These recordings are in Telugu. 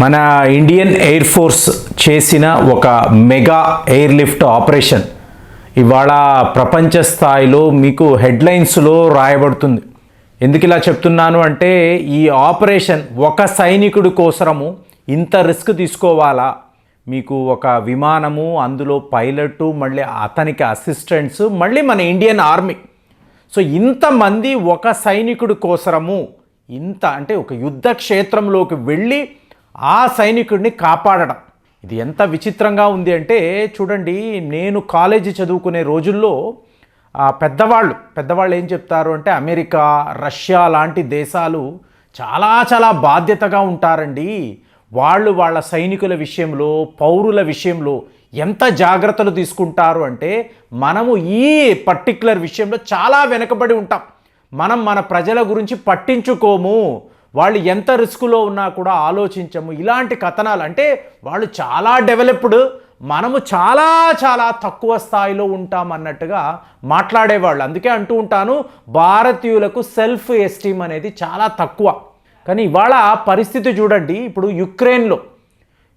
మన ఇండియన్ ఎయిర్ ఫోర్స్ చేసిన ఒక మెగా ఎయిర్లిఫ్ట్ ఆపరేషన్ ఇవాళ ప్రపంచ స్థాయిలో మీకు హెడ్లైన్స్లో రాయబడుతుంది. ఎందుకు ఇలా చెప్తున్నాను అంటే ఈ ఆపరేషన్ ఒక సైనికుడి కోసరము ఇంత రిస్క్ తీసుకోవాలా? మీకు ఒక విమానము అందులో పైలట్ మళ్ళీ అతనికి అసిస్టెంట్స్ మళ్ళీ మన ఇండియన్ ఆర్మీ. సో ఇంతమంది ఒక సైనికుడి కోసరము ఇంత అంటే ఒక యుద్ధ క్షేత్రంలోకి వెళ్ళి ఆ సైనికుడిని కాపాడడం. ఇది ఎంత విచిత్రంగా ఉంది అంటే చూడండి నేను కాలేజీ చదువుకునే రోజుల్లో పెద్దవాళ్ళు పెద్దవాళ్ళు ఏం చెప్తారు అంటే అమెరికా రష్యా లాంటి దేశాలు చాలా చాలా బాధ్యతగా ఉంటారండి. వాళ్ళు వాళ్ళ సైనికుల విషయంలో పౌరుల విషయంలో ఎంత జాగ్రత్తలు తీసుకుంటారు అంటే మనము ఈ పర్టిక్యులర్ విషయంలో చాలా వెనకబడి ఉంటాం. మనం మన ప్రజల గురించి పట్టించుకోము. వాళ్ళు ఎంత రిస్కులో ఉన్నా కూడా ఆలోచించము. ఇలాంటి కథనాలు అంటే వాళ్ళు చాలా డెవలప్డ్ మనము చాలా చాలా తక్కువ స్థాయిలో ఉంటాం అన్నట్టుగా మాట్లాడేవాళ్ళు. అందుకే అంటూ ఉంటాను భారతీయులకు సెల్ఫ్ ఎస్టీమ్ అనేది చాలా తక్కువ. కానీ ఇవాళ పరిస్థితి చూడండి ఇప్పుడు యుక్రెయిన్లో.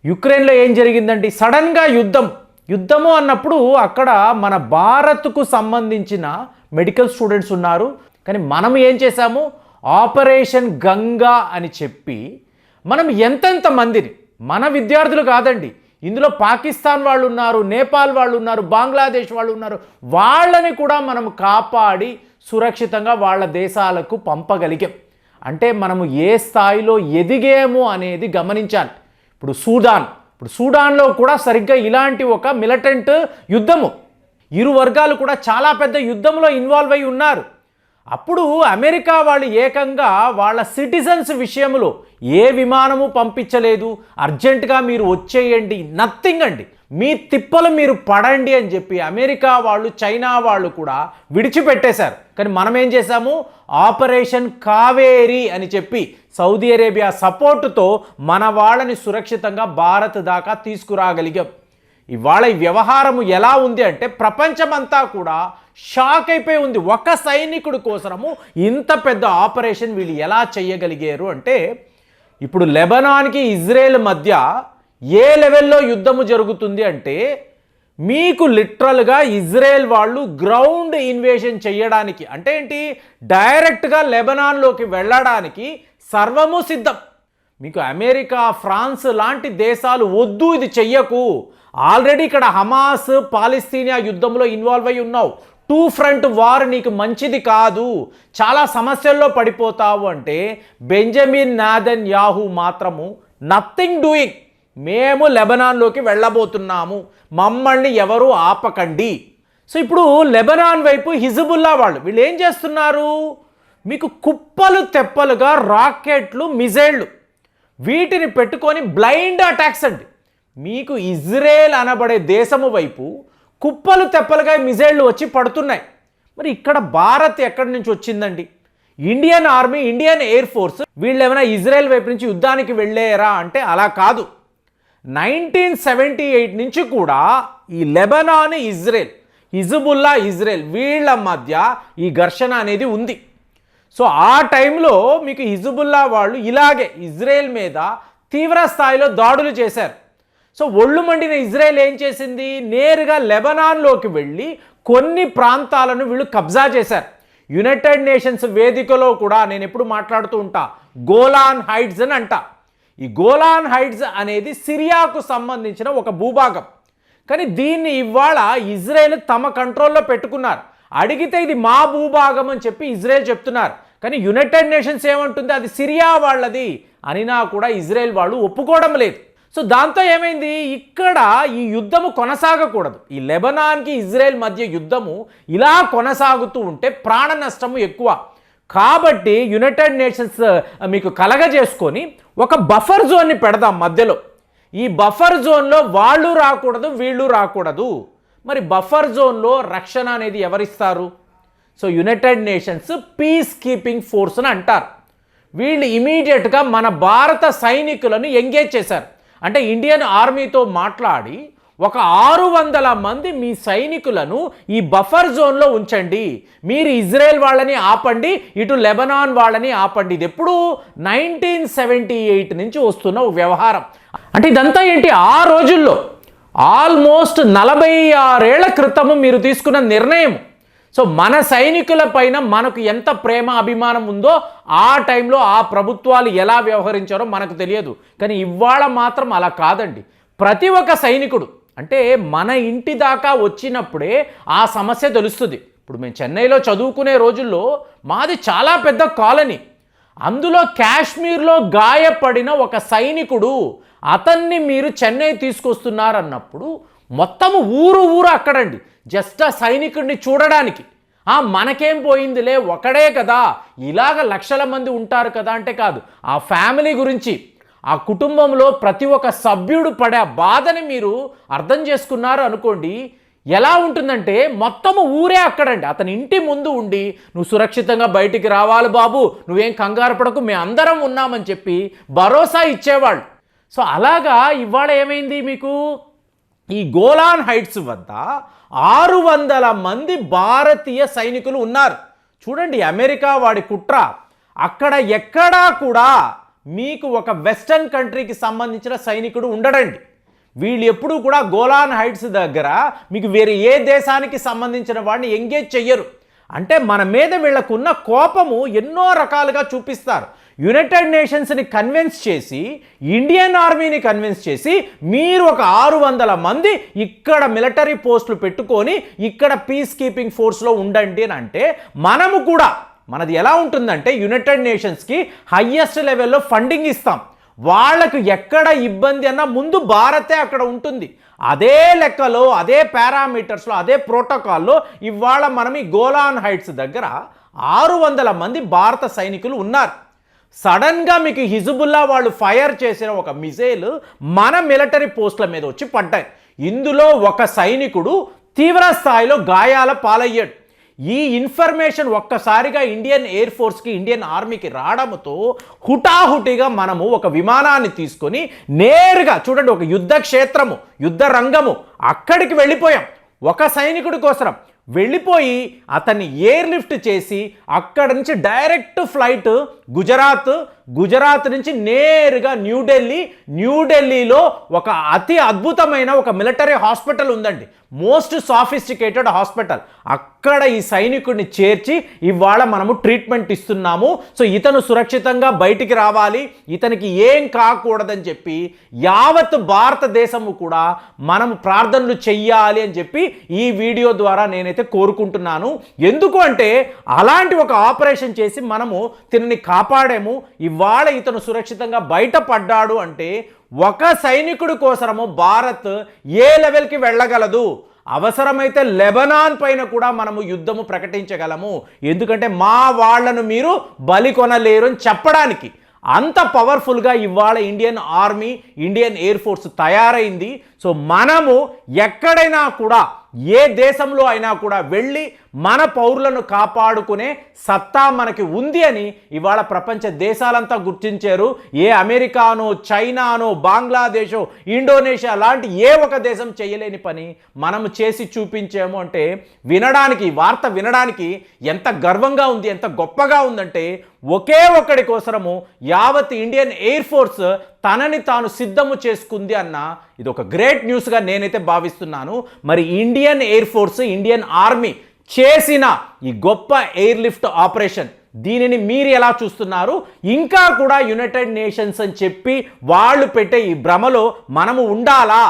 యుక్రెయిన్లో ఏం జరిగిందండి? సడన్గా యుద్ధం. యుద్ధము అన్నప్పుడు అక్కడ మన భారత్కు సంబంధించిన మెడికల్ స్టూడెంట్స్ ఉన్నారు. కానీ మనం ఏం చేశాము? ఆపరేషన్ గంగా అని చెప్పి మనం ఎంతెంత మందిని మన విద్యార్థులు కాదండి ఇందులో పాకిస్తాన్ వాళ్ళు ఉన్నారు నేపాల్ వాళ్ళు ఉన్నారు బంగ్లాదేశ్ వాళ్ళు ఉన్నారు వాళ్ళని కూడా మనం కాపాడి సురక్షితంగా వాళ్ళ దేశాలకు పంపగలిగాం. అంటే మనము ఏ స్థాయిలో ఎదిగాము అనేది గమనించాలి. ఇప్పుడు సూడాన్ ఇప్పుడు సూడాన్లో కూడా సరిగ్గా ఇలాంటి ఒక మిలిటెంట్ యుద్ధము. ఇరు వర్గాలు కూడా చాలా పెద్ద యుద్ధంలో ఇన్వాల్వ్ అయి ఉన్నారు. అప్పుడు అమెరికా వాళ్ళు ఏకంగా వాళ్ళ సిటిజన్స్ విషయంలో ఏ విమానము పంపించలేదు. అర్జెంటుగా మీరు వచ్చేయండి. నథింగ్ అండి. మీ తిప్పలు మీరు పడండి అని చెప్పి అమెరికా వాళ్ళు చైనా వాళ్ళు కూడా విడిచిపెట్టేశారు. కానీ మనం ఏం చేశాము? ఆపరేషన్ కావేరి అని చెప్పి సౌదీ అరేబియా సపోర్టుతో మన వాళ్ళని సురక్షితంగా భారత్ దాకా తీసుకురాగలిగాం. ఇవాళ ఈ వ్యవహారము ఎలా ఉంది అంటే ప్రపంచమంతా కూడా షాక్ అయిపోయి ఉంది. ఒక సైనికుడు కోసరము ఇంత పెద్ద ఆపరేషన్ వీళ్ళు ఎలా చేయగలిగారు అంటే ఇప్పుడు లెబనాన్కి ఇజ్రాయెల్ మధ్య ఏ లెవెల్లో యుద్ధము జరుగుతుంది అంటే మీకు లిటరల్గా ఇజ్రాయెల్ వాళ్ళు గ్రౌండ్ ఇన్వేషన్ చేయడానికి అంటే ఏంటి? డైరెక్ట్గా లెబనాన్లోకి వెళ్ళడానికి సర్వము సిద్ధం. మీకు అమెరికా ఫ్రాన్స్ లాంటి దేశాలు వద్దు ఇది చెయ్యకు. ఆల్రెడీ ఇక్కడ హమాస్ పాలిస్తీనియా యుద్ధంలో ఇన్వాల్వ్ అయి ఉన్నావు. టూ ఫ్రంట్ వార్ నీకు మంచిది కాదు. చాలా సమస్యల్లో పడిపోతావు అంటే బెంజమిన్ నాదన్ యాహూ మాత్రము నథింగ్ డూయింగ్. మేము లెబనాన్లోకి వెళ్ళబోతున్నాము. మమ్మల్ని ఎవరు ఆపకండి. సో ఇప్పుడు లెబనాన్ వైపు హిజబుల్లా వాళ్ళు వీళ్ళు ఏం చేస్తున్నారు? మీకు కుప్పలు తెప్పలుగా రాకెట్లు మిజైళ్ళు. వీటిని పెట్టుకొని బ్లైండ్ అటాక్స్ అండి. మీకు ఇజ్రాయేల్ అనబడే దేశము వైపు కుప్పలు తెప్పలుగా మిజైళ్ళు వచ్చి పడుతున్నాయి. మరి ఇక్కడ భారత్ ఎక్కడి నుంచి వచ్చిందండి? Indian army Indian air force వీళ్ళు ఏమైనా ఇజ్రాయెల్ వైపు నుంచి యుద్ధానికి వెళ్ళేరా అంటే అలా కాదు. నైన్టీన్ సెవెంటీ ఎయిట్ నుంచి కూడా ఈ లెబనాన్ ఇజ్రాయెల్ హిజబుల్లా ఇజ్రాయెల్ వీళ్ళ మధ్య ఈ ఘర్షణ అనేది ఉంది. సో ఆ టైంలో మీకు హిజబుల్లా వాళ్ళు ఇలాగే ఇజ్రాయెల్ మీద తీవ్ర స్థాయిలో దాడులు చేశారు. సో ఒళ్ళు మండిన ఇజ్రాయెల్ ఏం చేసింది? నేరుగా లెబనాన్లోకి వెళ్ళి కొన్ని ప్రాంతాలను వీళ్ళు కబ్జా చేశారు. యునైటెడ్ నేషన్స్ వేదికలో కూడా నేను ఎప్పుడు మాట్లాడుతూ ఉంటా గోలాన్ హైట్స్ అని అంట. ఈ గోలాన్ హైట్స్ అనేది సిరియాకు సంబంధించిన ఒక భూభాగం. కానీ దీన్ని ఇవాళ ఇజ్రాయెల్ తమ కంట్రోల్లో పెట్టుకున్నారు. అడిగితే ఇది మా భూభాగం అని చెప్పి ఇజ్రాయెల్ చెప్తున్నారు. కానీ యునైటెడ్ నేషన్స్ ఏమంటుంది? అది సిరియా వాళ్ళది. అనినా కూడా ఇజ్రాయెల్ వాళ్ళు ఒప్పుకోవడం లేదు. సో దాంతో ఏమైంది? ఇక్కడ ఈ యుద్ధము కొనసాగకూడదు. ఈ లెబనాన్కి ఇజ్రాయెల్ మధ్య యుద్ధము ఇలా కొనసాగుతూ ఉంటే ప్రాణ నష్టము ఎక్కువ. కాబట్టి యునైటెడ్ నేషన్స్ మీకు కలగజేసుకొని ఒక బఫర్ జోన్ని పెడదాం మధ్యలో. ఈ బఫర్ జోన్లో వాళ్ళు రాకూడదు వీళ్ళు రాకూడదు. మరి బఫర్ జోన్లో రక్షణ అనేది ఎవరిస్తారు? So United Nations peace keeping force అని అంటారు. వీళ్ళు ఇమీడియట్గా మన భారత సైనికులను ఎంగేజ్ చేశారు. అంటే ఇండియన్ ఆర్మీతో మాట్లాడి ఒక ఆరు వందల మంది మీ సైనికులను ఈ బఫర్ జోన్లో ఉంచండి. మీరు ఇజ్రాయెల్ వాళ్ళని ఆపండి ఇటు లెబనాన్ వాళ్ళని ఆపండి. ఇది ఎప్పుడు నైన్టీన్ సెవెంటీ ఎయిట్ నుంచి వస్తున్న వ్యవహారం. అంటే ఇదంతా ఏంటి? ఆ రోజుల్లో ఆల్మోస్ట్ నలభై ఆరేళ్ళ క్రితము మీరు తీసుకున్న నిర్ణయం. సో మన సైనికుల పైన మనకు ఎంత ప్రేమ అభిమానం ఉందో ఆ టైంలో ఆ ప్రభుత్వాలు ఎలా వ్యవహరించారో మనకు తెలియదు. కానీ ఇవాళ మాత్రం అలా కాదండి. ప్రతి ఒక్క సైనికుడు అంటే మన ఇంటి దాకా వచ్చినప్పుడే ఆ సమస్య తెలుస్తుంది. ఇప్పుడు మేము చెన్నైలో చదువుకునే రోజుల్లో మాది చాలా పెద్ద కాలనీ. అందులో కాశ్మీర్లో గాయపడిన ఒక సైనికుడు అతన్ని మీరు చెన్నై తీసుకొస్తున్నారన్నప్పుడు మొత్తం ఊరు ఊరు అక్కడండి. జస్ట్ ఆ సైనికుడిని చూడడానికి. ఆ మనకేం పోయిందిలే ఒకడే కదా ఇలాగ లక్షల మంది ఉంటారు కదా అంటే కాదు ఆ ఫ్యామిలీ గురించి ఆ కుటుంబంలో ప్రతి ఒక్క సభ్యుడు పడే ఆ బాధని మీరు అర్థం చేసుకున్నారు అనుకోండి ఎలా ఉంటుందంటే మొత్తం ఊరే అక్కడండి. అతని ఇంటి ముందు ఉండి నువ్వు సురక్షితంగా బయటికి రావాలి బాబు నువ్వేం కంగారు పడకు మేము అందరం ఉన్నామని చెప్పి భరోసా ఇచ్చేవాళ్ళు. సో అలాగా ఇవాళ ఏమైంది మీకు? ఈ గోలాన్ హైట్స్ వద్ద ఆరు వందల మంది భారతీయ సైనికులు ఉన్నారు. చూడండి అమెరికా వాడి కుట్ర. అక్కడ ఎక్కడా కూడా మీకు ఒక వెస్టర్న్ కంట్రీకి సంబంధించిన సైనికుడు ఉండడండి. వీళ్ళు ఎప్పుడూ కూడా గోలాన్ హైట్స్ దగ్గర మీకు వేరే ఏ దేశానికి సంబంధించిన వాడిని ఎంగేజ్ చెయ్యరు. అంటే మన మీద వీళ్ళకున్న కోపము ఎన్నో రకాలుగా చూపిస్తారు. యునైటెడ్ నేషన్స్ని కన్విన్స్ చేసి ఇండియన్ ఆర్మీని కన్విన్స్ చేసి మీరు ఒక ఆరు వందల మంది ఇక్కడ మిలిటరీ పోస్టులు పెట్టుకొని ఇక్కడ పీస్ కీపింగ్ ఫోర్స్లో ఉండండి అని అంటే మనము కూడా మనది ఎలా ఉంటుందంటే యునైటెడ్ నేషన్స్కి హయ్యెస్ట్ లెవెల్లో ఫండింగ్ ఇస్తాం. వాళ్ళకు ఎక్కడ ఇబ్బంది అన్నా ముందు భారతే అక్కడ ఉంటుంది. అదే లెక్కలో అదే పారామీటర్స్లో అదే ప్రోటోకాల్లో ఇవాళ మనం ఈ గోలాన్ హైట్స్ దగ్గర ఆరు వందల మంది భారత సైనికులు ఉన్నారు. సడన్గా మీకు హిజుబుల్లా వాళ్ళు ఫైర్ చేసిన ఒక మిజైల్ మన మిలిటరీ పోస్టుల మీద వచ్చి పడ్డాయి. ఇందులో ఒక సైనికుడు తీవ్ర స్థాయిలో గాయాల పాలయ్యాడు. ఈ ఇన్ఫర్మేషన్ ఒక్కసారిగా ఇండియన్ ఎయిర్ ఫోర్స్కి ఇండియన్ ఆర్మీకి రావడంతో హుటాహుటిగా మనము ఒక విమానాన్ని తీసుకొని నేరుగా చూడండి ఒక యుద్ధ క్షేత్రము యుద్ధ రంగము అక్కడికి వెళ్ళిపోయాం. ఒక సైనికుడి కోసం వెళ్ళిపోయి అతన్ని ఎయిర్ లిఫ్ట్ చేసి అక్కడి నుంచి డైరెక్ట్ ఫ్లైట్ గుజరాత్ గుజరాత్ నుంచి నేరుగా న్యూఢిల్లీ న్యూఢిల్లీలో ఒక అతి అద్భుతమైన ఒక మిలిటరీ హాస్పిటల్ ఉందండి. Most sophisticated hospital. అక్కడ ఈ సైనికుడిని చేర్చి ఇవాళ మనము ట్రీట్మెంట్ ఇస్తున్నాము. సో ఇతను సురక్షితంగా బయటికి రావాలి. ఇతనికి ఏం కాకూడదని చెప్పి యావత్ భారతదేశము కూడా మనము ప్రార్థనలు చెయ్యాలి అని చెప్పి ఈ వీడియో ద్వారా నేనైతే కోరుకుంటున్నాను. ఎందుకు అంటే అలాంటి ఒక ఆపరేషన్ చేసి మనము తినని కాపాడాము. ఇవాళ ఇతను సురక్షితంగా బయటపడ్డాడు అంటే ఒక సైనికుడి కోసము భారత్ ఏ లెవెల్కి వెళ్ళగలదు? అవసరమైతే లెబనాన్ పైన కూడా మనము యుద్ధము ప్రకటించగలము. ఎందుకంటే మా వాళ్ళను మీరు బలి కొనలేరు అని చెప్పడానికి. అంత పవర్ఫుల్గా ఇవాళ Indian army Indian air force తయారైంది. సో మనము ఎక్కడైనా కూడా ఏ దేశంలో అయినా కూడా వెళ్ళి మన పౌరులను కాపాడుకునే సత్తా మనకి ఉంది అని ఇవాళ ప్రపంచ దేశాలంతా గుర్తించారు. ఏ అమెరికానో చైనానో బంగ్లాదేశో ఇండోనేషియా లాంటి ఏ ఒక దేశం చేయలేని పని మనము చేసి చూపించాము అంటే వినడానికి వార్త వినడానికి ఎంత గర్వంగా ఉంది ఎంత గొప్పగా ఉందంటే ఒకే ఒక్కడి కోసరము యావత్ ఇండియన్ ఎయిర్ ఫోర్స్ తనని తాను సిద్ధము చేసుకుంది అన్న ఇది ఒక గ్రేట్ న్యూస్గా నేనైతే భావిస్తున్నాను. మరి Indian air force Indian army చేసిన ఈ గొప్ప ఎయిర్ లిఫ్ట్ ఆపరేషన్ దీనిని మీరు ఎలా చూస్తున్నారు? ఇంకా కూడా యునైటెడ్ నేషన్స్ అని చెప్పి వాళ్ళు పెట్టే ఈ భ్రమలో మనము ఉండాలా?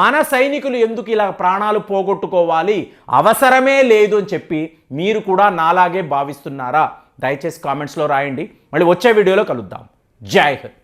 మన సైనికులు ఎందుకు ఇలా ప్రాణాలు పోగొట్టుకోవాలి? అవసరమే లేదు అని చెప్పి మీరు కూడా నాలాగే భావిస్తున్నారా? దయచేసి కామెంట్స్లో రాయండి. మళ్ళీ వచ్చే వీడియోలో కలుద్దాం. జై హింద్.